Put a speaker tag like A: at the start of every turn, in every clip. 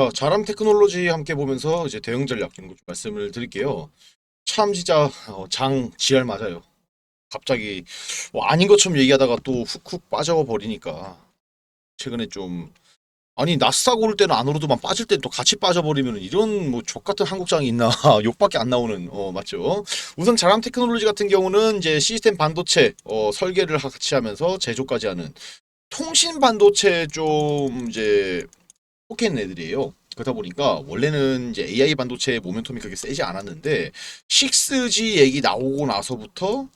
A: 자, 자람 테크놀로지 함께 보면서 이제 대응 전략 거좀 말씀을 드릴게요. 참 진짜 어, 장 지랄 맞아요. 갑자기 뭐 아닌 것처럼 얘기하다가 또 훅훅 빠져버리니까 최근에 좀 아니 나스닥 오를 때는 안 오르더만 빠질 때 또 같이 빠져버리면 이런 뭐 족같은 한국장이 있나 욕밖에 안 나오는 어 맞죠 우선 자람 테크놀로지 같은 경우는 이제 시스템 반도체 어 설계를 같이 하면서 제조까지 하는 통신 반도체 좀 이제 포켓 애들이에요. 그러다 보니까 원래는 이제 AI 반도체 모멘텀이 그렇게 세지 않았는데 6G 얘기 나오고 나서부터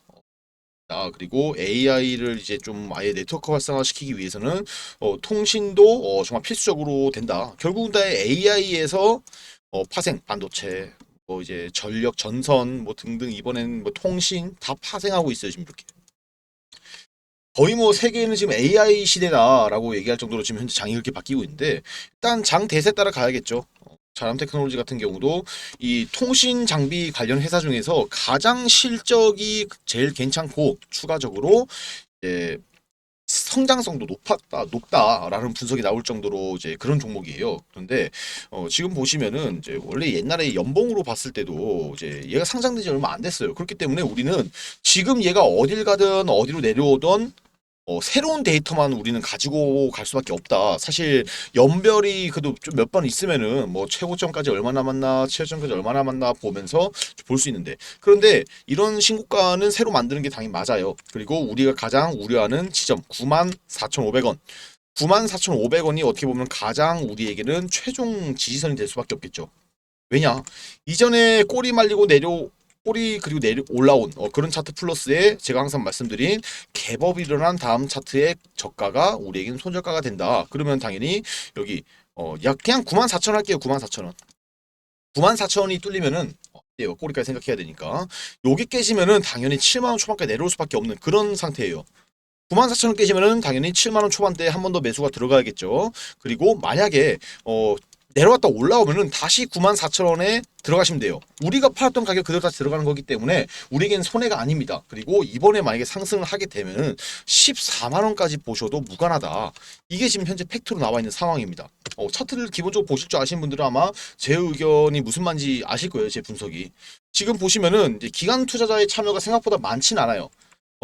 A: 아 그리고 AI를 이제 좀 아예 네트워크 활성화시키기 위해서는 어, 통신도 어, 정말 필수적으로 된다. 결국은 다 AI에서 어, 파생 반도체 뭐 이제 전력 전선 뭐 등등 이번엔 뭐 통신 다 파생하고 있어요 지금 이렇게. 거의 뭐 세계는 지금 AI 시대다라고 얘기할 정도로 지금 현재 장이 이렇게 바뀌고 있는데 일단 장 대세 따라 가야겠죠. 어, 자람 테크놀로지 같은 경우도 이 통신 장비 관련 회사 중에서 가장 실적이 제일 괜찮고 추가적으로 이제 성장성도 높았다 높다라는 분석이 나올 정도로 이제 그런 종목이에요. 그런데 어, 지금 보시면은 이제 원래 옛날에 연봉으로 봤을 때도 이제 얘가 상장된 지 얼마 안 됐어요. 그렇기 때문에 우리는 지금 얘가 어딜 가든 어디로 내려오던 어, 새로운 데이터만 우리는 가지고 갈 수밖에 없다. 사실 연별이 그래도 좀 몇 번 있으면은 뭐 최고점까지 얼마 남았나, 최저점까지 얼마 남았나 보면서 볼 수 있는데 그런데 이런 신고가는 새로 만드는 게 당연히 맞아요. 그리고 우리가 가장 우려하는 지점 94,500원. 94,500원이 어떻게 보면 가장 우리에게는 최종 지지선이 될 수밖에 없겠죠. 왜냐? 이전에 꼬리 말리고 내려 꼬리 그리고 내려 올라온 어, 그런 차트 플러스에 제가 항상 말씀드린 갭업이 일어난 다음 차트의 저가가 우리에게는 손절가가 된다. 그러면 당연히 여기 어, 약 그냥 94,000원 할게요. 94,000원. 94,000원이 뚫리면은 어, 예, 꼬리까지 생각해야 되니까 여기 깨지면은 당연히 7만 원 초반까지 내려올 수밖에 없는 그런 상태예요. 94,000원 깨지면은 당연히 7만 원 초반대에 한 번 더 매수가 들어가야겠죠. 그리고 만약에 어 내려왔다 올라오면은 다시 94,000원에 들어가시면 돼요. 우리가 팔았던 가격 그대로 다시 들어가는 거기 때문에 우리에겐 손해가 아닙니다. 그리고 이번에 만약에 상승을 하게 되면은 14만 원까지 보셔도 무관하다. 이게 지금 현재 팩트로 나와 있는 상황입니다. 어, 차트를 기본적으로 보실 줄 아시는 분들은 아마 제 의견이 무슨 말인지 아실 거예요. 제 분석이. 지금 보시면은 기관 투자자의 참여가 생각보다 많진 않아요.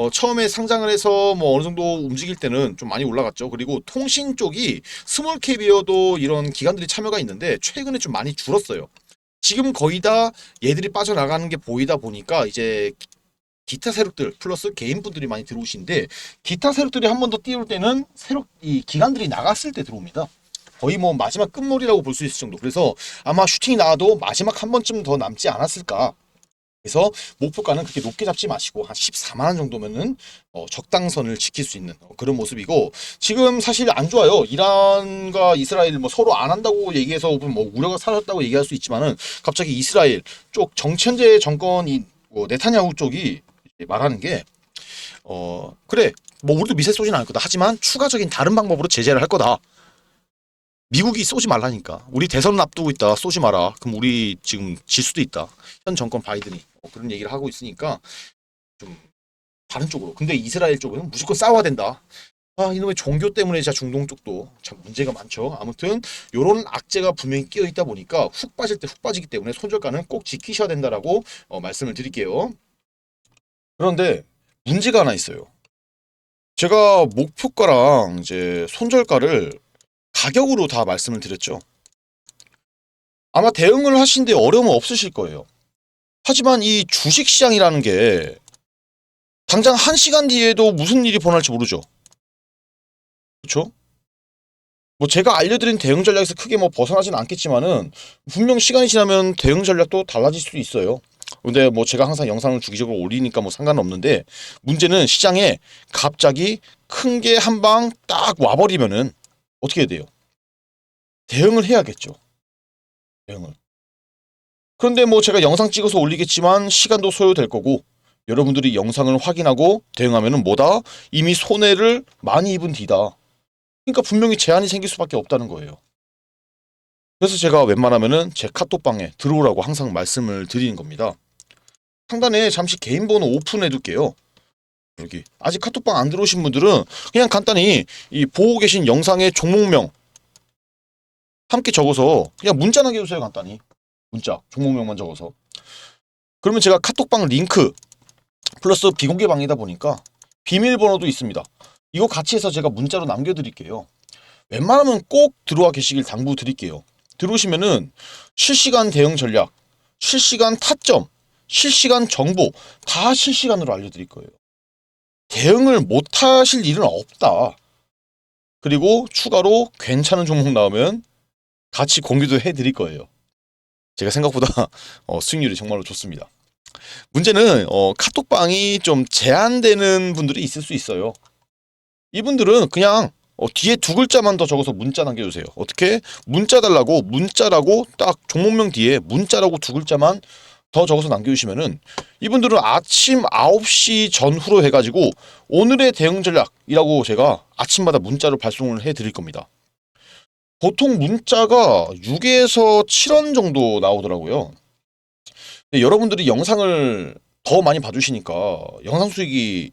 A: 어, 처음에 상장을 해서 뭐 어느 정도 움직일 때는 좀 많이 올라갔죠. 그리고 통신 쪽이 스몰 캡이어도 이런 기관들이 참여가 있는데 최근에 좀 많이 줄었어요. 지금 거의 다 얘들이 빠져나가는 게 보이다 보니까 이제 기타 세력들 플러스 개인분들이 많이 들어오시는데 기타 세력들이 한 번 더 띄울 때는 세력 이 기관들이 나갔을 때 들어옵니다. 거의 뭐 마지막 끝물이라고 볼 수 있을 정도. 그래서 아마 슈팅이 나와도 마지막 한 번쯤 더 남지 않았을까. 그래서 목표가는 그렇게 높게 잡지 마시고 한 14만 원 정도면은 어, 적당선을 지킬 수 있는 어, 그런 모습이고 지금 사실 안 좋아요. 이란과 이스라엘 뭐 서로 안 한다고 얘기해서 뭐 우려가 사라졌다고 얘기할 수 있지만은 갑자기 이스라엘 쪽 정천재 정권이 뭐 네타냐후 쪽이 말하는 게 어, 그래. 뭐 우리도 미세 쏘진 않을 거다. 하지만 추가적인 다른 방법으로 제재를 할 거다. 미국이 쏘지 말라니까. 우리 대선 앞두고 있다. 쏘지 마라. 그럼 우리 지금 질 수도 있다. 현 정권 바이든이 어, 그런 얘기를 하고 있으니까 좀 다른 쪽으로. 근데 이스라엘 쪽은 무조건 싸워야 된다. 아, 이놈의 종교 때문에 진짜 중동 쪽도 참 문제가 많죠. 아무튼 요런 악재가 분명히 끼어 있다 보니까 훅 빠질 때 훅 빠지기 때문에 손절가는 꼭 지키셔야 된다라고 어, 말씀을 드릴게요. 그런데 문제가 하나 있어요. 제가 목표가랑 이제 손절가를 가격으로 다 말씀을 드렸죠. 아마 대응을 하신데 어려움은 없으실 거예요. 하지만 이 주식시장이라는 게 당장 한 시간 뒤에도 무슨 일이 벌어날지 모르죠. 그렇죠? 뭐 제가 알려드린 대응 전략에서 크게 뭐 벗어나진 않겠지만은 분명 시간이 지나면 대응 전략도 달라질 수도 있어요. 근데 뭐 제가 항상 영상을 주기적으로 올리니까 뭐 상관은 없는데 문제는 시장에 갑자기 큰 게 한 방 딱 와버리면은 어떻게 해야 돼요? 대응을 해야겠죠. 대응을. 그런데 뭐 제가 영상 찍어서 올리겠지만 시간도 소요될 거고 여러분들이 영상을 확인하고 대응하면은 뭐다? 이미 손해를 많이 입은 뒤다. 그러니까 분명히 제한이 생길 수밖에 없다는 거예요. 그래서 제가 웬만하면은 제 카톡방에 들어오라고 항상 말씀을 드리는 겁니다. 상단에 잠시 개인 번호 오픈해 둘게요. 여기. 아직 카톡방 안 들어오신 분들은 그냥 간단히 이 보고 계신 영상의 종목명 함께 적어서 그냥 문자 남겨주세요 간단히. 문자 종목명만 적어서. 그러면 제가 카톡방 링크 플러스 비공개 방이다 보니까 비밀번호도 있습니다. 이거 같이 해서 제가 문자로 남겨드릴게요. 웬만하면 꼭 들어와 계시길 당부드릴게요. 들어오시면은 실시간 대응 전략 실시간 타점 실시간 정보 다 실시간으로 알려드릴 거예요 대응을 못 하실 일은 없다 그리고 추가로 괜찮은 종목 나오면 같이 공유도 해드릴 거예요. 제가 생각보다 어, 수익률이 정말로 좋습니다. 문제는 어, 카톡방이 좀 제한되는 분들이 있을 수 있어요. 이분들은 그냥 어, 뒤에 두 글자만 더 적어서 문자 남겨주세요. 어떻게? 문자 달라고 문자라고 딱 종목명 뒤에 문자라고 두 글자만 더 적어서 남겨주시면은 이분들은 아침 9시 전후로 해가지고 오늘의 대응 전략이라고 제가 아침마다 문자로 발송을 해드릴 겁니다. 보통 문자가 6에서 7원 정도 나오더라고요. 여러분들이 영상을 더 많이 봐주시니까 영상 수익이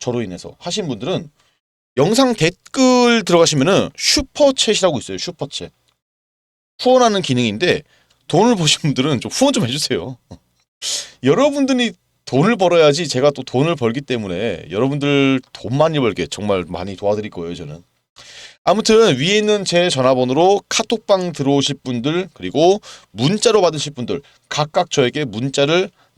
A: 저로 인해서 하신 분들은 영상 댓글 들어가시면은 슈퍼챗이라고 있어요. 슈퍼챗. 후원하는 기능인데 돈을 보신 분들은 좀 후원 좀 해주세요. 여러분들이 돈을 벌어야지 제가 또 돈을 벌기 때문에 여러분들 돈 많이 벌게 정말 많이 도와드릴 거예요 저는. 아무튼 위에 있는 제 전화번호로 카톡방 들어오실 분들 그리고 문자로 받으실 분들 각각 저에게 문자를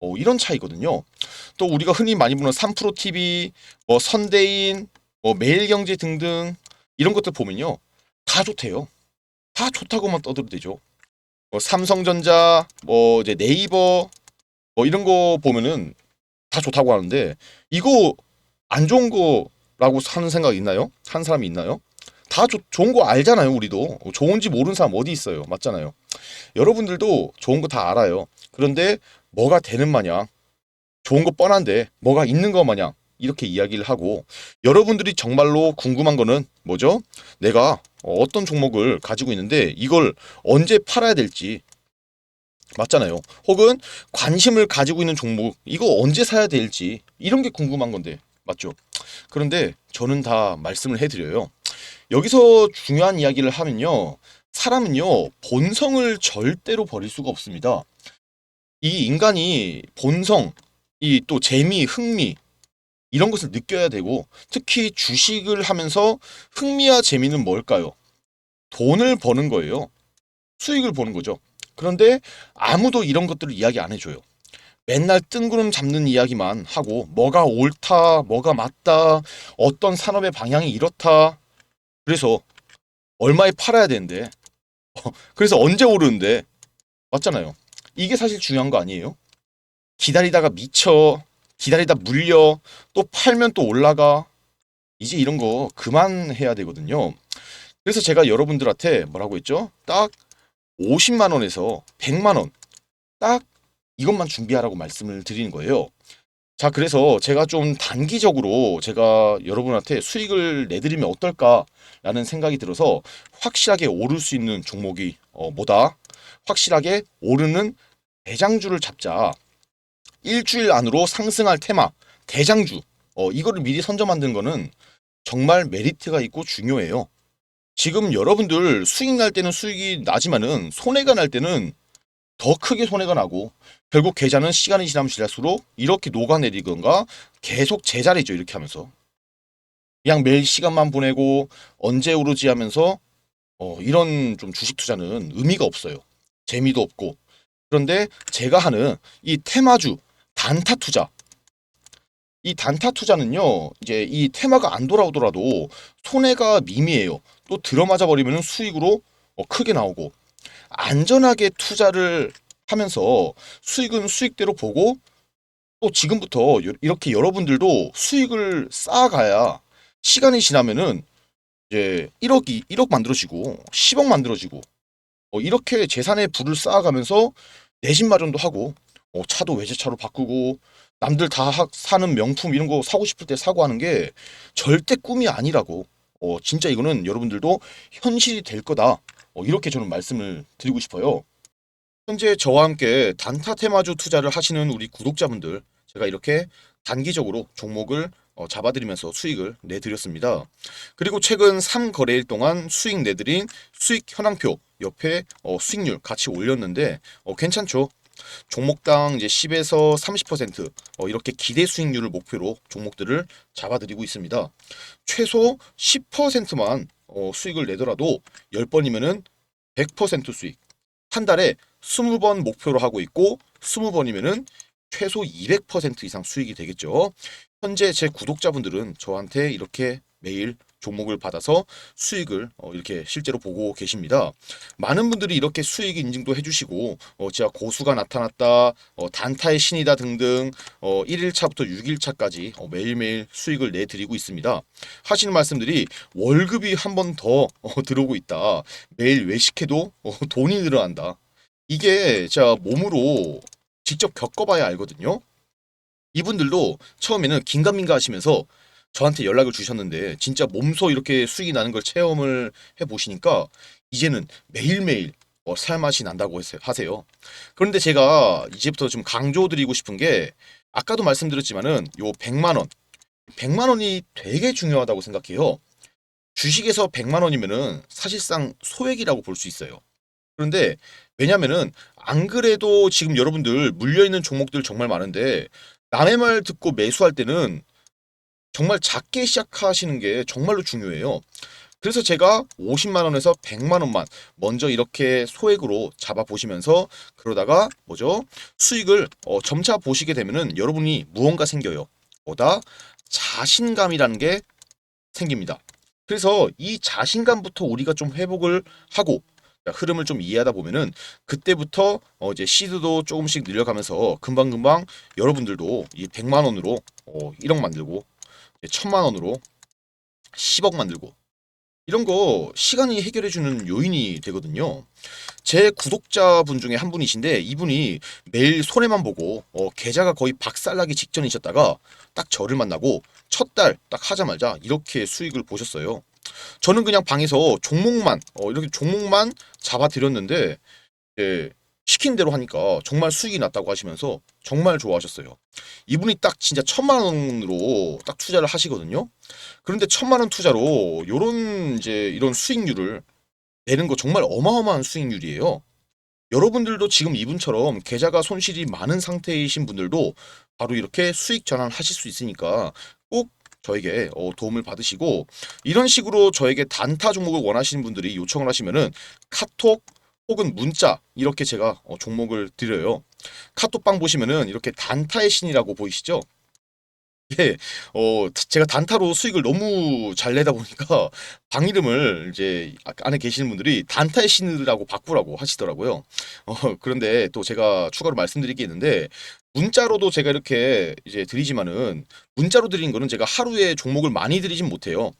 A: 어, 이런 차이거든요. 또 우리가 흔히 많이 보는 3프로 TV, 뭐 선대인, 뭐 매일경제 등등 이런 것들 보면요 다 좋대요. 다 좋다고만 떠들어대죠. 뭐 삼성전자, 뭐 이제 네이버, 뭐 이런 거 보면은 다 좋다고 하는데 이거 안 좋은 거라고 하는 생각 있나요? 한 사람이 있나요? 다 조- 좋은 거 알잖아요, 우리도. 좋은지 모르는 사람 어디 있어요? 맞잖아요. 여러분들도 좋은 거 다 알아요. 그런데 뭐가 되는 마냥 좋은 거 뻔한데 뭐가 있는 거 마냥 이렇게 이야기를 하고 여러분들이 정말로 궁금한 거는 뭐죠? 내가 어떤 종목을 가지고 있는데 이걸 언제 팔아야 될지 맞잖아요. 혹은 관심을 가지고 있는 종목 이거 언제 사야 될지 이런 게 궁금한 건데 맞죠? 그런데 저는 다 말씀을 해드려요. 여기서 중요한 이야기를 하면요. 사람은요, 본성을 절대로 버릴 수가 없습니다. 이 인간이 본성, 이 또 재미, 흥미, 이런 것을 느껴야 되고, 특히 주식을 하면서 흥미와 재미는 뭘까요? 돈을 버는 거예요. 수익을 보는 거죠. 그런데 아무도 이런 것들을 이야기 안 해줘요. 맨날 뜬구름 잡는 이야기만 하고, 뭐가 옳다, 뭐가 맞다, 어떤 산업의 방향이 이렇다. 그래서 얼마에 팔아야 되는데, 어, 그래서 언제 오르는데, 맞잖아요. 이게 사실 중요한 거 아니에요? 기다리다가 미쳐, 기다리다 물려, 또 팔면 또 올라가. 이제 이런 거 그만해야 되거든요. 그래서 제가 여러분들한테 뭐라고 했죠? 딱 50만 원에서 100만 원. 딱 이것만 준비하라고 말씀을 드리는 거예요. 자, 그래서 제가 좀 단기적으로 제가 여러분한테 수익을 내드리면 어떨까라는 생각이 들어서 확실하게 오를 수 있는 종목이 어, 뭐다? 확실하게 오르는 대장주를 잡자. 일주일 안으로 상승할 테마, 대장주. 어, 이거를 미리 선점 만든 거는 정말 메리트가 있고 중요해요. 지금 여러분들 수익 날 때는 수익이 나지만은 손해가 날 때는 더 크게 손해가 나고 결국 계좌는 시간이 지나면 지날수록 이렇게 녹아내리건가 계속 제자리죠 이렇게 하면서. 그냥 매일 시간만 보내고 언제 오르지 하면서 어, 이런 좀 주식 투자는 의미가 없어요. 재미도 없고. 그런데 제가 하는 이 테마주 단타 투자. 이 단타 투자는요 이제 이 테마가 안 돌아오더라도 손해가 미미해요. 또 들어맞아 버리면 수익으로 어, 크게 나오고 안전하게 투자를 하면서 수익은 수익대로 보고 또 지금부터 요- 이렇게 여러분들도 수익을 쌓아가야 시간이 지나면은 이제 1억이 1억 만들어지고 10억 만들어지고 어, 이렇게 재산의 부를 쌓아가면서 내 집 마련도 하고 어, 차도 외제차로 바꾸고 남들 다 하- 사는 명품 이런 거 사고 싶을 때 사고 하는 게 절대 꿈이 아니라고 어, 진짜 이거는 여러분들도 현실이 될 거다 어, 이렇게 저는 말씀을 드리고 싶어요. 현재 저와 함께 단타 테마주 투자를 하시는 우리 구독자분들 제가 이렇게 단기적으로 종목을 어, 잡아드리면서 수익을 내드렸습니다. 그리고 최근 3거래일 동안 수익 내드린 수익 현황표 옆에 어, 수익률 같이 올렸는데 어, 괜찮죠? 종목당 이제 10에서 30% 어, 이렇게 기대 수익률을 목표로 종목들을 잡아드리고 있습니다. 최소 10%만 어, 수익을 내더라도 10번이면은 100% 수익. 한 달에 20번 목표로 하고 있고 20번이면은 최소 200% 이상 수익이 되겠죠. 현재 제 구독자분들은 저한테 이렇게 매일 종목을 받아서 수익을 어, 이렇게 실제로 보고 계십니다. 많은 분들이 이렇게 수익 인증도 해주시고 어, 제가 고수가 나타났다, 어, 단타의 신이다 등등 어, 1일차부터 6일차까지 어, 매일매일 수익을 내드리고 있습니다. 하시는 말씀들이 월급이 한 번 더 어, 들어오고 있다. 매일 외식해도 어, 돈이 늘어난다. 이게 제가 몸으로 직접 겪어봐야 알거든요. 이분들도 처음에는 긴가민가 하시면서 저한테 연락을 주셨는데 진짜 몸소 이렇게 수익이 나는 걸 체험을 해보시니까 이제는 매일매일 어, 살맛이 난다고 하세- 하세요. 그런데 제가 이제부터 좀 강조드리고 싶은 게 아까도 말씀드렸지만은 요 100만 원, 100만 원이 되게 중요하다고 생각해요. 주식에서 100만 원이면은 사실상 소액이라고 볼 수 있어요. 그런데 왜냐면은 안 그래도 지금 여러분들 물려 있는 종목들 정말 많은데 남의 말 듣고 매수할 때는 정말 작게 시작하시는 게 정말로 중요해요. 그래서 제가 50만 원에서 100만 원만 먼저 이렇게 소액으로 잡아 보시면서 그러다가 뭐죠? 수익을 어, 점차 보시게 되면은 여러분이 무언가 생겨요. 뭐다? 자신감이라는 게 생깁니다. 그래서 이 자신감부터 우리가 좀 회복을 하고 흐름을 좀 이해하다 보면은 그때부터 어 이제 시드도 조금씩 늘려가면서 금방금방 여러분들도 이 100만 원으로 어 1억 만들고 1000만 원으로 10억 만들고 이런 거 시간이 해결해 주는 요인이 되거든요. 제 구독자분 중에 한 분이신데 이분이 매일 손해만 보고 어, 계좌가 거의 박살나기 직전이셨다가 딱 저를 만나고 첫 달 딱 하자마자 이렇게 수익을 보셨어요. 저는 그냥 방에서 종목만 어, 이렇게 종목만 잡아드렸는데 예, 시킨 대로 하니까 정말 수익이 났다고 하시면서 정말 좋아하셨어요. 이분이 딱 진짜 천만 원으로 딱 투자를 하시거든요. 그런데 천만 원 투자로 요런 이제 이런 수익률을 내는 거 정말 어마어마한 수익률이에요. 여러분들도 지금 이분처럼 계좌가 손실이 많은 상태이신 분들도 바로 이렇게 수익 전환하실 수 있으니까 꼭 저에게 어, 도움을 받으시고 이런 식으로 저에게 단타 종목을 원하시는 분들이 요청을 하시면은 카톡 혹은 문자 이렇게 제가 어, 종목을 드려요. 카톡방 보시면은 이렇게 단타의 신이라고 보이시죠? 예, 어, 제가 단타로 수익을 너무 잘 내다 보니까 방 이름을 이제 아- 안에 계시는 분들이 단타의 신이라고 바꾸라고 하시더라고요. 어, 그런데 또 제가 추가로 말씀드릴 게 있는데 문자로도 제가 이렇게 이제 드리지만은 문자로 드린 거는 제가 하루에 종목을 많이 드리진 못해요.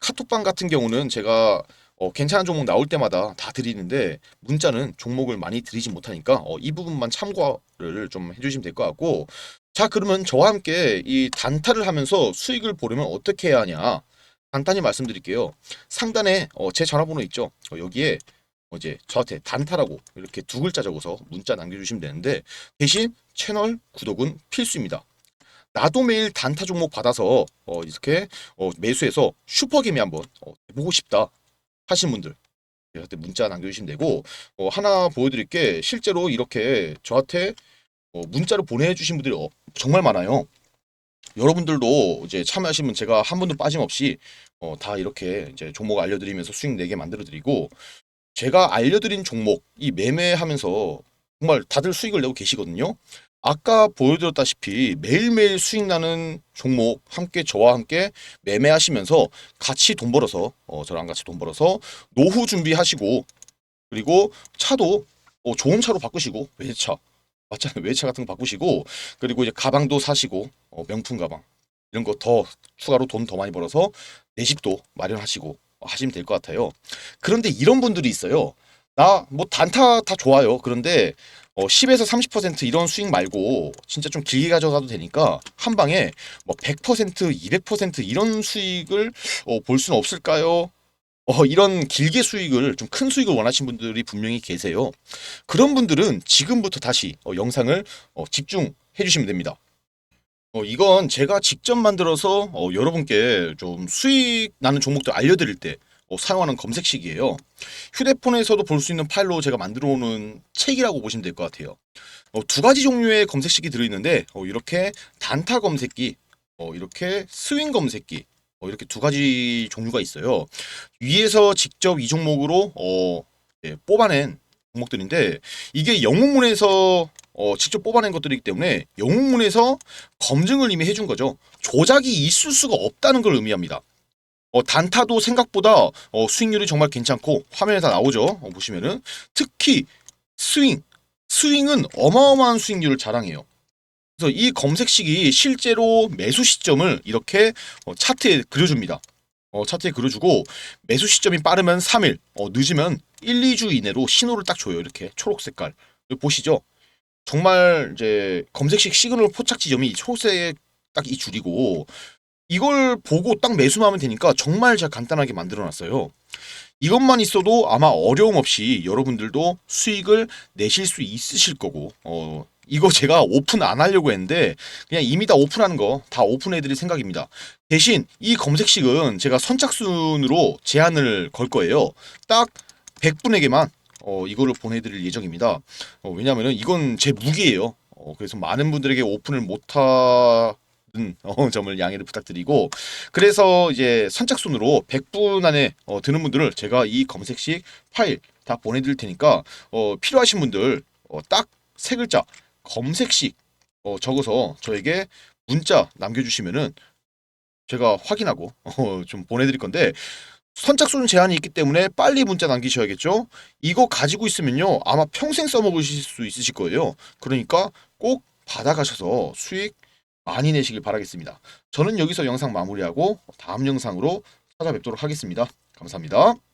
A: 카톡방 같은 경우는 제가 어, 괜찮은 종목 나올 때마다 다 드리는데 문자는 종목을 많이 드리지 못하니까 어, 이 부분만 참고를 좀 해주시면 될 것 같고. 자 그러면 저와 함께 이 단타를 하면서 수익을 보려면 어떻게 해야 하냐? 간단히 말씀드릴게요. 상단에 어, 제 전화번호 있죠? 어, 여기에 어, 이제 저한테 단타라고 이렇게 두 글자 적어서 문자 남겨주시면 되는데 대신 채널 구독은 필수입니다. 나도 매일 단타 종목 받아서 어, 이렇게 어, 매수해서 슈퍼게임 한번 어, 보고 싶다 하신 분들 저한테 문자 남겨주시면 되고 어, 하나 보여드릴 게 실제로 이렇게 저한테 어, 문자로 보내주신 분들이 어, 정말 많아요. 여러분들도 이제 참여하시면 제가 한 분도 빠짐없이 어, 다 이렇게 이제 종목 알려드리면서 수익 내게 만들어드리고 제가 알려드린 종목 이 매매하면서 정말 다들 수익을 내고 계시거든요. 아까 보여드렸다시피 매일매일 수익 나는 종목 함께 저와 함께 매매하시면서 같이 돈 벌어서 어, 저랑 같이 돈 벌어서 노후 준비하시고 그리고 차도 어, 좋은 차로 바꾸시고 외제차 맞잖아요 외제차 같은 거 바꾸시고 그리고 이제 가방도 사시고 어, 명품 가방 이런 거 더 추가로 돈 더 많이 벌어서 내 집도 마련하시고 하시면 될 것 같아요. 그런데 이런 분들이 있어요. 나 뭐 단타 다 좋아요. 그런데 어, 10에서 30% 이런 수익 말고 진짜 좀 길게 가져가도 되니까 한 방에 뭐 100%, 200% 이런 수익을 어, 볼 수는 없을까요? 어, 이런 길게 수익을 좀 큰 수익을 원하시는 분들이 분명히 계세요. 그런 분들은 지금부터 다시 어, 영상을 어, 집중해 주시면 됩니다. 어, 이건 제가 직접 만들어서 어, 여러분께 좀 수익 나는 종목들 알려드릴 때 어, 사용하는 검색식이에요. 휴대폰에서도 볼 수 있는 파일로 제가 만들어 오는 책이라고 보시면 될 것 같아요. 어, 두 가지 종류의 검색식이 들어있는데 어, 이렇게 단타 검색기, 어, 이렇게 스윙 검색기 어, 이렇게 두 가지 종류가 있어요. 위에서 직접 이 종목으로 어, 예, 뽑아낸 종목들인데 이게 영웅문에서 어, 직접 뽑아낸 것들이기 때문에 영웅문에서 검증을 이미 해준 거죠. 조작이 있을 수가 없다는 걸 의미합니다. 어, 단타도 생각보다 어, 수익률이 정말 괜찮고 화면에 다 나오죠. 어, 보시면은 특히 스윙, 스윙은 어마어마한 수익률을 자랑해요. 그래서 이 검색식이 실제로 매수 시점을 이렇게 어, 차트에 그려줍니다. 어, 차트에 그려주고 매수 시점이 빠르면 3일, 어, 늦으면 1, 2주 이내로 신호를 딱 줘요. 이렇게 초록 색깔. 보시죠. 정말 이제 검색식 시그널 포착 지점이 초록색 딱 이 줄이고 이걸 보고 딱 매수만 하면 되니까 정말 잘 간단하게 만들어 놨어요. 이것만 있어도 아마 어려움 없이 여러분들도 수익을 내실 수 있으실 거고, 어, 이거 제가 오픈 안 하려고 했는데, 그냥 이미 다 오픈하는 거 다 오픈해 드릴 생각입니다. 대신 이 검색식은 제가 선착순으로 제한을 걸 거예요. 딱 100분에게만 어, 이거를 보내드릴 예정입니다. 어, 왜냐면은 이건 제 무기예요. 어, 그래서 많은 분들에게 오픈을 못하 는 어, 점을 양해를 부탁드리고 그래서 이제 선착순으로 100분 안에 어, 드는 분들을 제가 이 검색식 파일 다 보내드릴 테니까 어, 필요하신 분들 어, 딱 세 글자 검색식 어, 적어서 저에게 문자 남겨주시면은 제가 확인하고 어, 좀 보내드릴 건데 선착순 제한이 있기 때문에 빨리 문자 남기셔야겠죠. 이거 가지고 있으면요 아마 평생 써먹으실 수 있으실 거예요. 그러니까 꼭 받아가셔서 수익 많이 내시길 바라겠습니다. 저는 여기서 영상 마무리하고 다음 영상으로 찾아뵙도록 하겠습니다. 감사합니다.